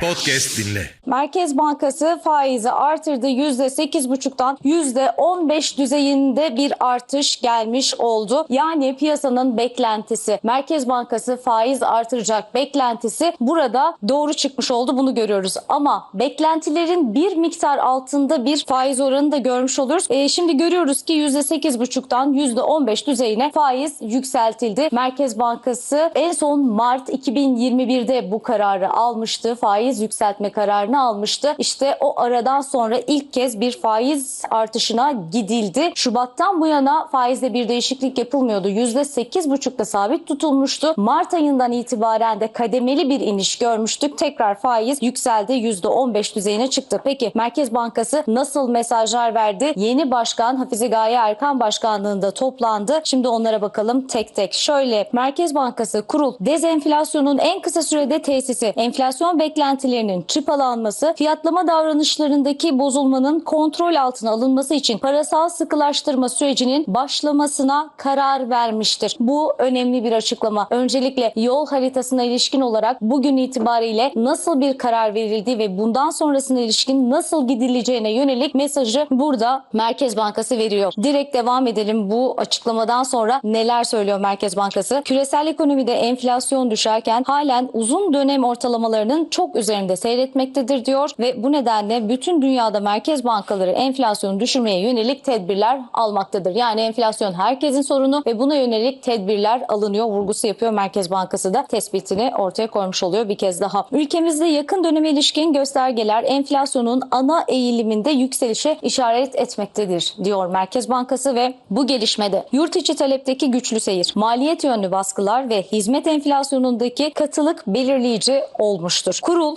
Podcast dinle. Merkez Bankası faizi artırdı. %8,5'tan %15 düzeyinde bir artış gelmiş oldu. Yani piyasanın beklentisi, Merkez Bankası faiz artıracak beklentisi burada doğru çıkmış oldu. Bunu görüyoruz. Ama beklentilerin bir miktar altında bir faiz oranı da görmüş oluruz. E, şimdi görüyoruz ki %8,5'tan %15 düzeyine faiz yükseltildi. Merkez Bankası en son Mart 2021'de bu kararı almıştı. Faiz yükseltme kararını almıştı. İşte o aradan sonra ilk kez bir faiz artışına gidildi. Şubattan bu yana faizde bir değişiklik yapılmıyordu. %8,5'da sabit tutulmuştu. Mart ayından itibaren de kademeli bir iniş görmüştük. Tekrar faiz yükseldi. %15 düzeyine çıktı. Peki Merkez Bankası nasıl mesajlar verdi? Yeni başkan Hafize Gaye Erkan başkanlığında toplandı. Şimdi onlara bakalım tek tek. Şöyle Merkez Bankası kurul dezenflasyonun en kısa sürede tesisi, enflasyon beklentilerinin çıpalanması, fiyatlama davranışlarındaki bozulmanın kontrol altına alınması için parasal sıkılaştırma sürecinin başlamasına karar vermiştir. Bu önemli bir açıklama. Öncelikle yol haritasına ilişkin olarak bugün itibariyle nasıl bir karar verildiği ve bundan sonrasına ilişkin nasıl gidileceğine yönelik mesajı burada Merkez Bankası veriyor. Direkt devam edelim bu açıklamadan sonra neler söylüyor Merkez Bankası? Küresel ekonomide enflasyon düşerken halen uzun dönem ortalamalarının çok üzerinde seyretmektedir diyor ve bu nedenle bütün dünyada merkez bankaları enflasyonu düşürmeye yönelik tedbirler almaktadır. Yani enflasyon herkesin sorunu ve buna yönelik tedbirler alınıyor vurgusu yapıyor Merkez Bankası da tespitini ortaya koymuş oluyor bir kez daha. Ülkemizde yakın döneme ilişkin göstergeler enflasyonun ana eğiliminde yükselişe işaret etmektedir diyor Merkez Bankası ve bu gelişmede yurt içi talepteki güçlü seyir, maliyet yönlü baskılar ve hizmet enflasyonundaki katılık belirleyici olmuştur. Kurul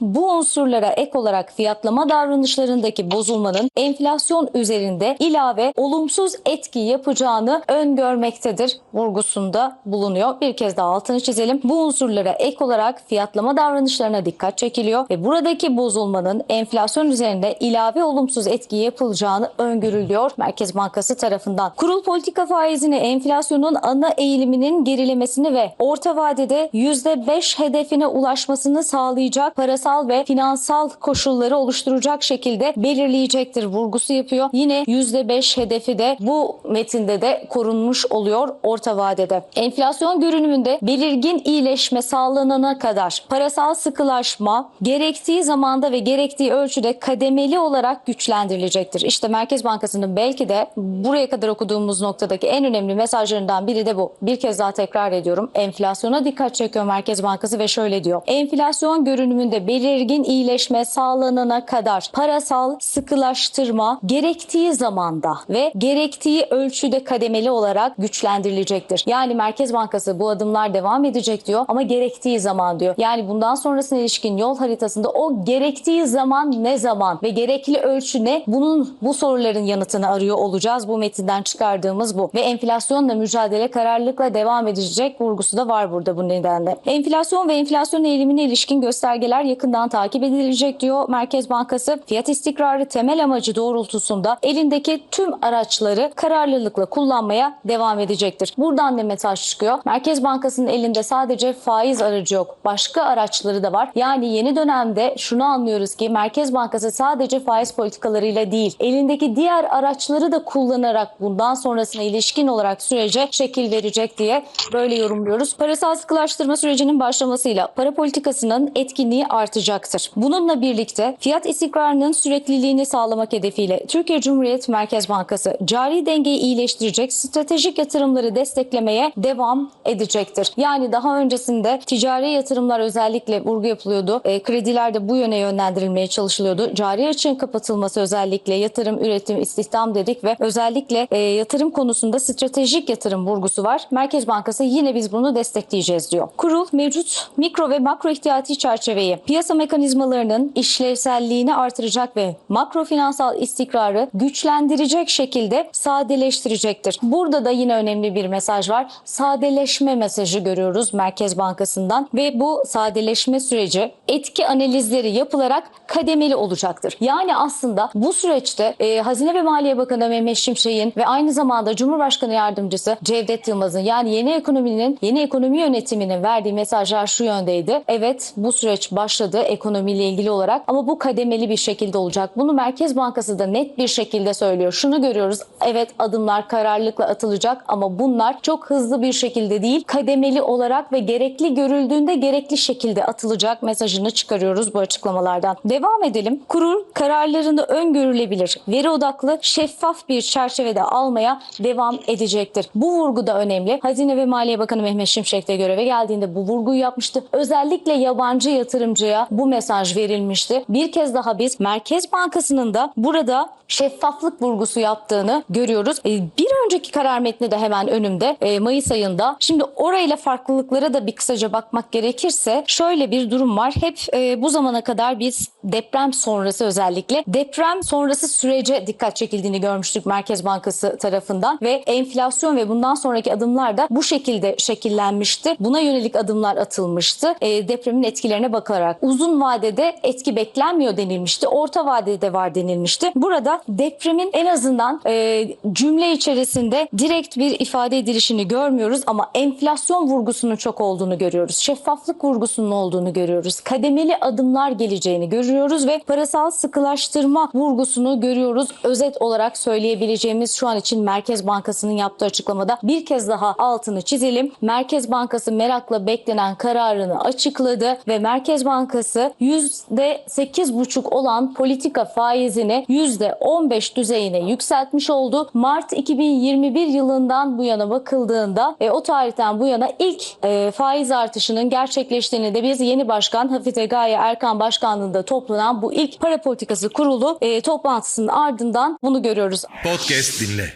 bu unsurlara ek olarak fiyatlama davranışlarındaki bozulmanın enflasyon üzerinde ilave olumsuz etki yapacağını öngörmektedir vurgusunda bulunuyor. Bir kez daha altını çizelim. Bu unsurlara ek olarak fiyatlama davranışlarına dikkat çekiliyor ve buradaki bozulmanın enflasyon üzerinde ilave olumsuz etki yapılacağını öngörülüyor Merkez Bankası tarafından. Kurul politika faizini enflasyonun ana eğiliminin gerilemesini ve orta vadede %5 hedefine ulaşmasını sağlayacak parasal ve finansal koşulları oluşturacak şekilde belirleyecektir vurgusu yapıyor. Yine %5 hedefi de bu metinde de korunmuş oluyor orta vadede. Enflasyon görünümünde belirgin iyileşme sağlanana kadar parasal sıkılaşma gerektiği zamanda ve gerektiği ölçüde kademeli olarak güçlendirilecektir. İşte Merkez Bankası'nın belki de buraya kadar okuduğumuz noktadaki en önemli mesajlarından biri de bu. Bir kez daha tekrar ediyorum. Enflasyona dikkat çekiyor Merkez Bankası ve şöyle diyor. Enflasyon görünümünde belirgin iyileşme sağlanana kadar parasal sıkılaştırma gerektiği zamanda ve gerektiği ölçüde kademeli olarak güçlendirilecektir. Yani Merkez Bankası bu adımlar devam edecek diyor ama gerektiği zaman diyor. Yani bundan sonrasına ilişkin yol haritasında o gerektiği zaman ne zaman ve gerekli ölçü ne? Bunun bu soruların yanıtını arıyor olacağız. Bu metinden çıkardığımız bu. Ve enflasyonla mücadele kararlılıkla devam edecek vurgusu da var burada bu nedenle. Enflasyon ve enflasyon eğilimine ilişkin göstergeler yakından takip edilecek diyor Merkez Bankası. Fiyat istikrarı temel amacı doğrultusunda elindeki tüm araçları kararlılıkla kullanmaya devam edecektir. Buradan ne mesaj çıkıyor? Merkez Bankası'nın elinde sadece faiz aracı yok. Başka araçları da var. Yani yeni dönemde şunu anlıyoruz ki Merkez Bankası sadece faiz politikalarıyla değil, elindeki diğer araçları da kullanarak bundan sonrasına ilişkin olarak sürece şekil verecek diye böyle yorumluyoruz. Parasal sıkılaştırma sürecinin başlamasıyla para politikasının etkinliği artacaktır. Bununla birlikte fiyat istikrarının sürekliliğini sağlamak hedefiyle Türkiye Cumhuriyet Merkez Bankası cari dengeyi iyileştirecek stratejik yatırımları desteklemeye devam edecektir. Yani daha öncesinde ticari yatırımlar özellikle vurgu yapılıyordu. E, krediler de bu yöne yönlendirilmeye çalışılıyordu. Cari açığın kapatılması özellikle yatırım, üretim, istihdam dedik ve özellikle e, yatırım konusunda stratejik yatırım vurgusu var. Merkez Bankası yine biz bunu destekleyeceğiz diyor. Kurul mevcut mikro ve makro ihtiyati çerçeveyi piyasa mekanizmalarının işlevselliğini artıracak ve makro finansal istikrarı güçlendirecek şekilde sadeleştirecektir. Burada da yine önemli bir mesaj var. Sadeleşme mesajı görüyoruz Merkez Bankası'ndan ve bu sadeleşme süreci etki analizleri yapılarak kademeli olacaktır. Yani aslında bu süreçte e, Hazine ve Maliye Bakanı Mehmet Şimşek'in ve aynı zamanda Cumhurbaşkanı Yardımcısı Cevdet Yılmaz'ın yani yeni ekonominin, yeni ekonomi yönetiminin verdiği mesajlar şu yöndeydi. Evet bu süreç başladı başladı ekonomiyle ilgili olarak ama bu kademeli bir şekilde olacak. Bunu Merkez Bankası da net bir şekilde söylüyor. Şunu görüyoruz. Evet adımlar kararlılıkla atılacak ama bunlar çok hızlı bir şekilde değil, kademeli olarak ve gerekli görüldüğünde gerekli şekilde atılacak mesajını çıkarıyoruz bu açıklamalardan. Devam edelim. Kurul kararlarını öngörülebilir, veri odaklı, şeffaf bir çerçevede almaya devam edecektir. Bu vurgu da önemli. Hazine ve Maliye Bakanı Mehmet Şimşek de göreve geldiğinde bu vurguyu yapmıştı. Özellikle yabancı yatırımcıya bu mesaj verilmişti. Bir kez daha biz Merkez Bankası'nın da burada şeffaflık vurgusu yaptığını görüyoruz. E, Bir önceki karar metni de hemen önümde e, Mayıs ayında. Şimdi orayla farklılıklara da bir kısaca bakmak gerekirse şöyle bir durum var. Hep e, bu zamana kadar biz deprem sonrası özellikle deprem sonrası sürece dikkat çekildiğini görmüştük Merkez Bankası tarafından ve enflasyon ve bundan sonraki adımlar da bu şekilde şekillenmişti. Buna yönelik adımlar atılmıştı. Depremin etkilerine bakarak uzun vadede etki beklenmiyor denilmişti. Orta vadede var denilmişti. Burada depremin en azından e, cümle içerisinde direkt bir ifade edilişini görmüyoruz ama enflasyon vurgusunun çok olduğunu görüyoruz. Şeffaflık vurgusunun olduğunu görüyoruz. Kademeli adımlar geleceğini görüyoruz ve parasal sıkılaştırma vurgusunu görüyoruz. Özet olarak söyleyebileceğimiz şu an için Merkez Bankası'nın yaptığı açıklamada bir kez daha altını çizelim. Merkez Bankası merakla beklenen kararını açıkladı ve Merkez Bankası %8,5 olan politika faizini %15 düzeyine yükseltmiş oldu. Mart 2021 yılından bu yana bakıldığında e, o tarihten bu yana ilk e, faiz artışının gerçekleştiğini de biz yeni başkan Hafize Gaye Erkan başkanlığında toplanan bu ilk para politikası kurulu e, toplantısının ardından bunu görüyoruz. Podcast dinle.